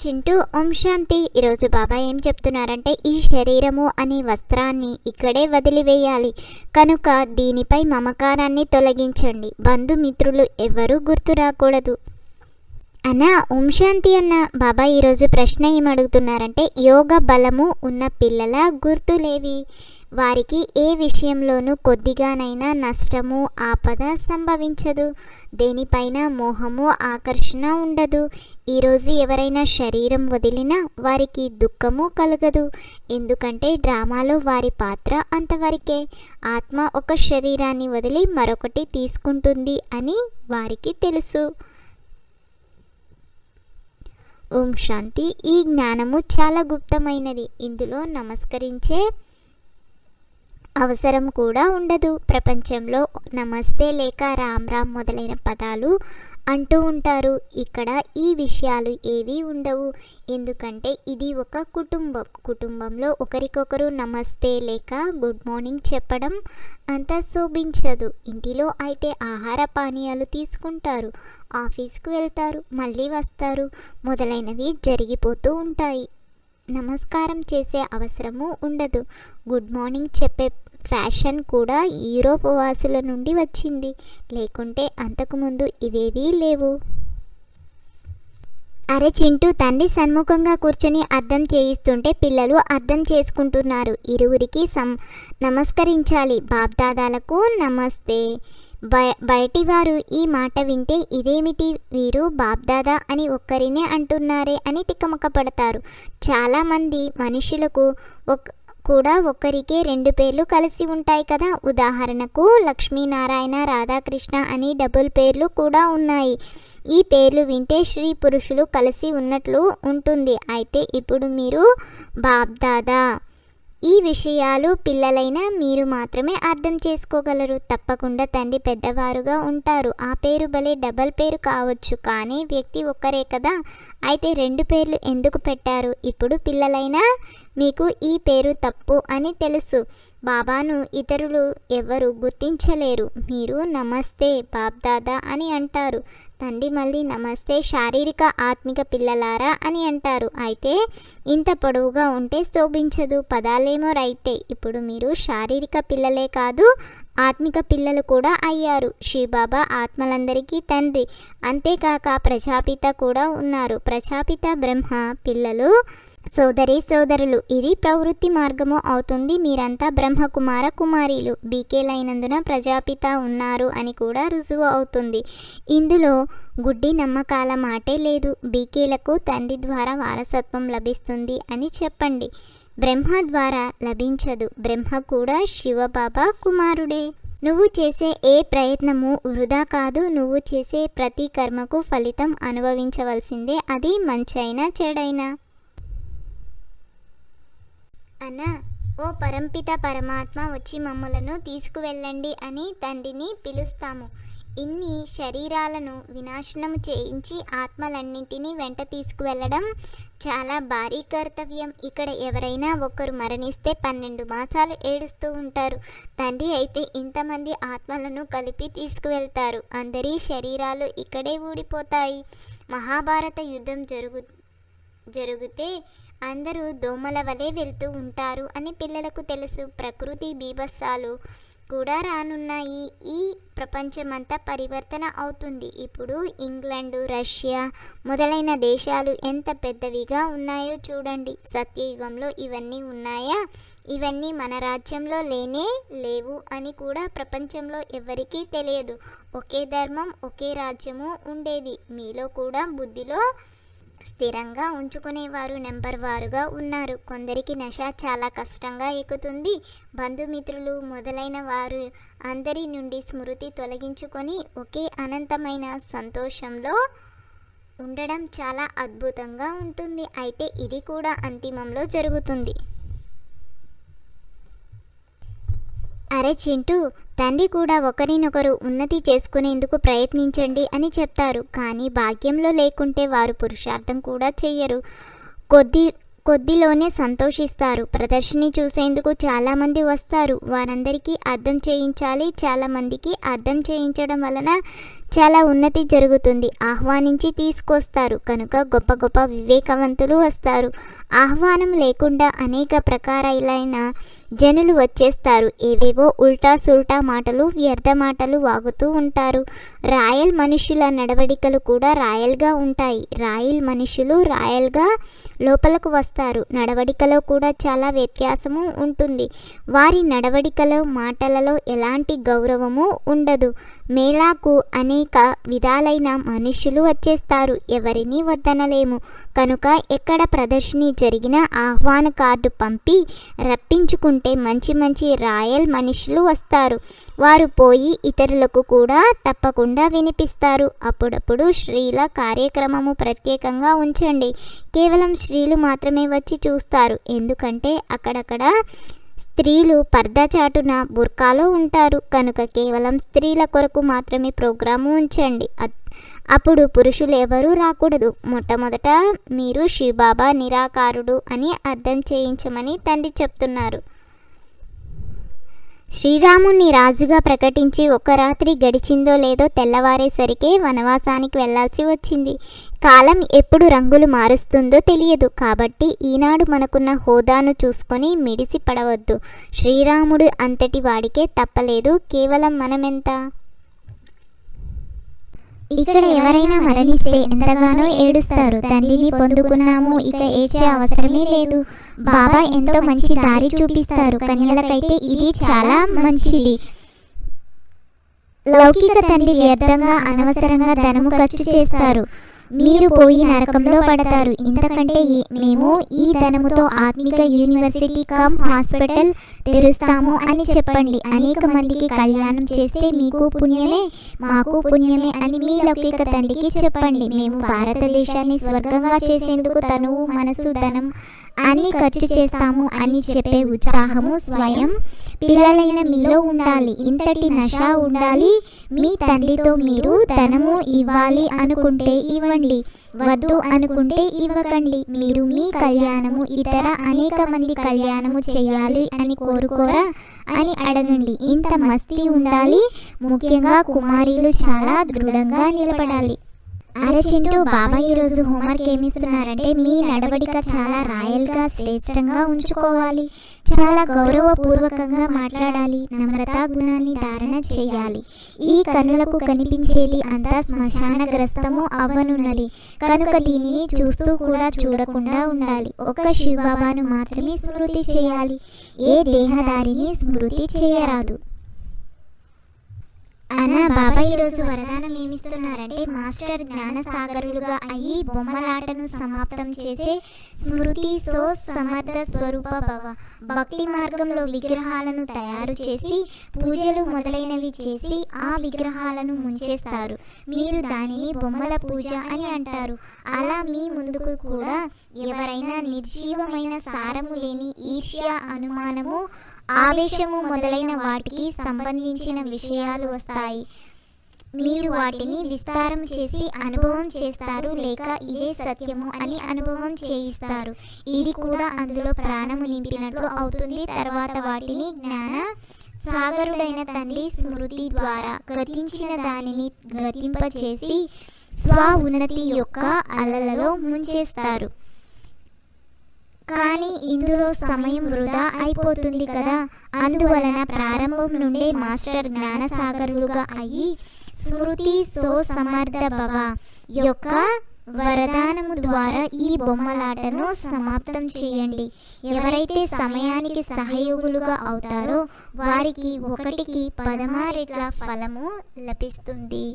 చింటూ ఓం శాంతి. ఈరోజు బాబా ఏం చెప్తున్నారంటే ఈ శరీరము అనే వస్త్రాన్ని ఇక్కడే వదిలివేయాలి. కనుక దీనిపై మమకారాన్ని తొలగించండి. బంధుమిత్రులు ఎవరూ గుర్తు రాకూడదు. అన్న ఓం శాంతి అన్న. బాబా ఈరోజు ప్రశ్న ఏమడుగుతున్నారంటే యోగ బలము ఉన్న పిల్లల గుర్తులేవి వారికి ఏ విషయంలోనూ కొద్దిగానైనా నష్టము ఆపద సంభవించదు. దేనిపైన మోహము ఆకర్షణ ఉండదు. ఈరోజు ఎవరైనా శరీరం వదిలినా వారికి దుఃఖము కలగదు. ఎందుకంటే డ్రామాలో వారి పాత్ర అంతవరకే. ఆత్మ ఒక శరీరాన్ని వదిలి మరొకటి తీసుకుంటుంది అని వారికి తెలుసు. ఓం శాంతి. ఈ జ్ఞానము చాలా గుప్తమైనది. ఇందులో నమస్కరించే అవసరం కూడా ఉండదు. ప్రపంచంలో నమస్తే లేక రామ్ రామ్ మొదలైన పదాలు అంటూ ఉంటారు. ఇక్కడ ఈ విషయాలు ఏవీ ఉండవు. ఎందుకంటే ఇది ఒక కుటుంబం. కుటుంబంలో ఒకరికొకరు నమస్తే లేక గుడ్ మార్నింగ్ చెప్పడం అంత శోభించదు. ఇంటిలో అయితే ఆహార పానీయాలు తీసుకుంటారు. ఆఫీస్కి వెళ్తారు. మళ్ళీ వస్తారు. మొదలైనవి జరిగిపోతూ ఉంటాయి. నమస్కారం చేసే అవసరము ఉండదు. గుడ్ మార్నింగ్ చెప్పే ఫ్యాషన్ కూడా యూరోప్ వాసుల నుండి వచ్చింది. లేకుంటే అంతకుముందు ఇవేవీ లేవు. అరే చింటూ తండ్రి సన్ముఖంగా కూర్చొని అర్థం చేయిస్తుంటే పిల్లలు అర్థం చేసుకుంటున్నారు. ఇరువురికి సం నమస్కరించాలి. బాబ్దాదాలకు నమస్తే. బయ బయటి వారు ఈ మాట వింటే ఇదేమిటి వీరు బాబ్దాదా అని ఒక్కరినే అంటున్నారే అని తిక్కమక్క పడతారు చాలామంది మనుషులకు ఒక కూడా ఒక్కరికే రెండు పేర్లు కలిసి ఉంటాయి కదా. ఉదాహరణకు లక్ష్మీనారాయణ రాధాకృష్ణ అని డబుల్ పేర్లు కూడా ఉన్నాయి. ఈ పేర్లు వింటే స్త్రీ పురుషులు కలిసి ఉన్నట్లు ఉంటుంది. అయితే ఇప్పుడు మీరు బాబ్దాదా ఈ విషయాలు పిల్లలైనా మీరు మాత్రమే అర్థం చేసుకోగలరు. తప్పకుండా తండ్రి పెద్దవారుగా ఉంటారు. ఆ పేరు భలే డబల్ పేరు కావచ్చు. కానీ వ్యక్తి ఒక్కరే కదా. అయితే రెండు పేర్లు ఎందుకు పెట్టారు? ఇప్పుడు పిల్లలైనా మీకు ఈ పేరు తప్పు అని తెలుసు. బాబాను ఇతరులు ఎవరు గుర్తించలేరు. మీరు నమస్తే బాబ్దాదా అని అంటారు. తండ్రి మళ్ళీ నమస్తే శారీరక ఆత్మిక పిల్లలారా అని అంటారు. అయితే ఇంత పొడవుగా ఉంటే శోభించదు. పదాలేమో రైటే. ఇప్పుడు మీరు శారీరక పిల్లలే కాదు ఆత్మిక పిల్లలు కూడా అయ్యారు. శ్రీబాబా ఆత్మలందరికీ తండ్రి. అంతేకాక ప్రజాపిత కూడా ఉన్నారు. ప్రజాపిత బ్రహ్మ పిల్లలు సోదరి సోదరులు ఇది ప్రవృత్తి మార్గము అవుతుంది. మీరంతా బ్రహ్మకుమార కుమారీలు. బీకేలైనందున ప్రజాపిత ఉన్నారు అని కూడా రుజువు అవుతుంది. ఇందులో గుడ్డి నమ్మకాల మాటే లేదు. బీకేలకు తండ్రి ద్వారా వారసత్వం లభిస్తుంది అని చెప్పండి. బ్రహ్మ ద్వారా లభించదు. బ్రహ్మ కూడా శివబాబా కుమారుడే. నువ్వు చేసే ఏ ప్రయత్నము వృధా కాదు. నువ్వు చేసే ప్రతి కర్మకు ఫలితం అనుభవించవలసిందే. అది మంచైనా చెడైనా. అన్న ఓ పరంపిత పరమాత్మ వచ్చి మమ్మలను తీసుకువెళ్ళండి అని తండ్రిని పిలుస్తాము. ఇన్ని శరీరాలను వినాశనం చేయించి ఆత్మలన్నింటినీ వెంట తీసుకువెళ్ళడం చాలా భారీ కర్తవ్యం. ఇక్కడ ఎవరైనా ఒకరు మరణిస్తే పన్నెండు మాసాలు ఏడుస్తూ ఉంటారు. తండ్రి అయితే ఇంతమంది ఆత్మలను కలిపి తీసుకువెళ్తారు. అందరి శరీరాలు ఇక్కడే ఊడిపోతాయి. మహాభారత యుద్ధం జరుగు జరిగితే అందరూ దోమల వలె వెళ్తూ ఉంటారు అని పిల్లలకు తెలుసు. ప్రకృతి బీభత్సాలు కూడా రానున్నాయి. ఈ ప్రపంచమంతా పరివర్తన అవుతుంది. ఇప్పుడు ఇంగ్లాండ్ రష్యా మొదలైన దేశాలు ఎంత పెద్దవిగా ఉన్నాయో చూడండి. సత్యయుగంలో ఇవన్నీ ఉన్నాయా? ఇవన్నీ మన రాజ్యంలో లేనే లేవు అని కూడా ప్రపంచంలో ఎవరికీ తెలియదు. ఒకే ధర్మం ఒకే రాజ్యము ఉండేది. మీలో కూడా బుద్ధిలో స్థిరంగా ఉంచుకునేవారు. నెంబర్ వారుగా ఉన్నారు. కొందరికి నష చాలా కష్టంగా ఎక్కుతుంది. బంధుమిత్రులు మొదలైన వారు అందరి నుండి స్మృతి తొలగించుకొని ఒకే అనంతమైన సంతోషంలో ఉండడం చాలా అద్భుతంగా ఉంటుంది. అయితే ఇది కూడా అంతిమంలో జరుగుతుంది. అరే చింటూ తండ్రి కూడా ఒకరినొకరు ఉన్నతి చేసుకునేందుకు ప్రయత్నించండి అని చెప్తారు. కానీ భాగ్యంలో లేకుంటే వారు పురుషార్థం కూడా చెయ్యరు. కొద్ది కొద్దిలోనే సంతోషిస్తారు. ప్రదర్శిని చూసేందుకు చాలామంది వస్తారు. వారందరికీ అర్థం చేయించాలి. చాలామందికి అర్థం చేయించడం వలన చాలా ఉన్నతి జరుగుతుంది. ఆహ్వానించి తీసుకొస్తారు. కనుక గొప్ప గొప్ప వివేకవంతులు వస్తారు. ఆహ్వానం లేకుండా అనేక ప్రకారాలైన జనులు వచ్చేస్తారు. ఏవేవో ఉల్టా సుల్టా మాటలు వ్యర్థ మాటలు వాగుతూ ఉంటారు. రాయల్ మనుషుల నడవడికలు కూడా రాయల్గా ఉంటాయి. రాయల్ మనుషులు రాయల్గా లోపలకు వస్తారు. నడవడికలో కూడా చాలా వ్యత్యాసము ఉంటుంది. వారి నడవడికలో మాటలలో ఎలాంటి గౌరవము ఉండదు. మేళాకు అనేక విధాలైన మనుషులు వచ్చేస్తారు. ఎవరిని వద్దనలేము. కనుక ఎక్కడ ప్రదర్శిని జరిగినా ఆహ్వాన కార్డు పంపి రప్పించుకుంటే మంచి మంచి రాయల్ మనుషులు వస్తారు. వారు పోయి ఇతరులకు కూడా తప్పకుండా వినిపిస్తారు. అప్పుడప్పుడు స్త్రీల కార్యక్రమము ప్రత్యేకంగా ఉంచండి. కేవలం స్త్రీలు మాత్రమే వచ్చి చూస్తారు. ఎందుకంటే అక్కడక్కడ స్త్రీలు పర్దా చాటున బుర్కాలో ఉంటారు. కనుక కేవలం స్త్రీల కొరకు మాత్రమే ప్రోగ్రాము ఉంచండి. అప్పుడు పురుషులు ఎవరూ రాకూడదు. మొట్టమొదట మీరు శివబాబా నిరాకారుడు అని అర్థం చేయించమని తండ్రి చెప్తున్నారు. శ్రీరాముణ్ణి రాజుగా ప్రకటించి ఒక రాత్రి గడిచిందో లేదో తెల్లవారేసరికే వనవాసానికి వెళ్ళాల్సి వచ్చింది. కాలం ఎప్పుడు రంగులు మారుస్తుందో తెలియదు. కాబట్టి ఈనాడు మనకున్న హోదాను చూసుకొని మిడిసి పడవద్దు శ్రీరాముడు అంతటి వాడికే తప్పలేదు. కేవలం మనమెంత ఇక్కడ ఎవరైనా మరణిస్తే ఎంతగానో ఏడుస్తారు. తండ్రిని పొందుకున్నాము ఇక ఏడ్చే అవసరమే లేదు. బాబా ఎంతో మంచి దారి చూపిస్తారు. కన్యలకైతే ఇది చాలా మంచిది. లౌకిక తండ్రి వ్యర్థంగా అనవసరంగా ధనము ఖర్చు చేస్తారు. మీరు పోయి నరకంలో పడతారు. ఇంతకంటే మేము ఈ ధనముతో ఆత్మిక యూనివర్సిటీ కమ్ హాస్పిటల్ తెరుస్తాము అని చెప్పండి. అనేక మందికి కళ్యాణం చేస్తే మీకు పుణ్యమే మాకు పుణ్యమే అని మీ లౌకిక తండ్రికి చెప్పండి. మేము భారతదేశాన్ని స్వర్గంగా చేసేందుకు తనువు మనసు ధనం అన్ని ఖర్చు చేస్తాము అని చెప్పే ఉత్సాహము స్వయం పిల్లలైన మీలో ఉండాలి. ఇంతటి నష ఉండాలి. మీ తండ్రితో మీరు ధనము ఇవ్వాలి అనుకుంటే ఇవ్వండి. వద్దు అనుకుంటే ఇవ్వకండి. మీరు మీ కళ్యాణము ఇతర అనేక మంది కళ్యాణము చేయాలి అని కోరుకోరా? అని అడగండి. ఇంత మస్తీ ఉండాలి. ముఖ్యంగా కుమారీలు చాలా దృఢంగా నిలబడాలి. అరే చింటూ బాబా ఈరోజు హోంవర్క్ ఏమిస్తున్నారంటే మీ నడవడిక చాలా రాయల్గా శ్రేష్టంగా ఉంచుకోవాలి. చాలా గౌరవపూర్వకంగా మాట్లాడాలి. నమ్రత గుణాన్ని ధారణ చేయాలి. ఈ కన్నులకు కనిపించేది అంతా శ్మశానగ్రస్తము అవ్వనున్నది కనుక దీనిని చూస్తూ కూడా చూడకుండా ఉండాలి. ఒక్క శివబాబాను మాత్రమే స్మృతి చేయాలి. ఏ దేహదారిని స్మృతి చేయరాదు. అన్నా బాబా ఈరోజు వరదానం ఏమిస్తున్నారంటే మాస్టర్ జ్ఞానసాగరులుగా అయ్యి బొమ్మలాటను సమాప్తం చేసే స్మృతి సో సమర్థ స్వరూప భవ. భక్తి మార్గంలో విగ్రహాలను తయారు చేసి పూజలు మొదలైనవి చేసి ఆ విగ్రహాలను ముంచేస్తారు. మీరు దానిని బొమ్మల పూజ అని అంటారు. అలా మీ ముందుకు కూడా ఎవరైనా నిర్జీవమైన సారము లేని ఈర్ష్య అనుమానము ఆవేశము మొదలైన వాటికి సంబంధించిన విషయాలు వస్తాయి. మీరు వాటిని విస్తారం చేసి అనుభవం చేస్తారు లేక ఇదే సత్యము అని అనుభవం చేయిస్తారు. ఇది కూడా అందులో ప్రాణము నింపినట్లు అవుతుంది. తర్వాత వాటిని జ్ఞాన సాగరుడైన తండ్రి స్మృతి ద్వారా గతించిన దానిని గతింపచేసి స్వ ఉన్నతి యొక్క అలలలో ముంచేస్తారు. కానీ ఇందులో సమయం వృధా అయిపోతుంది కదా. అందువలన ప్రారంభం నుండే మాస్టర్ జ్ఞానసాగరులుగా అయ్యి స్మృతి సో సమర్థ భవ యొక్క వరదానము ద్వారా ఈ బొమ్మలాటను సమాప్తం చేయండి. ఎవరైతే సమయానికి సహయోగులుగా అవుతారో వారికి ఒకటికి పదమారెట్ల ఫలము లభిస్తుంది.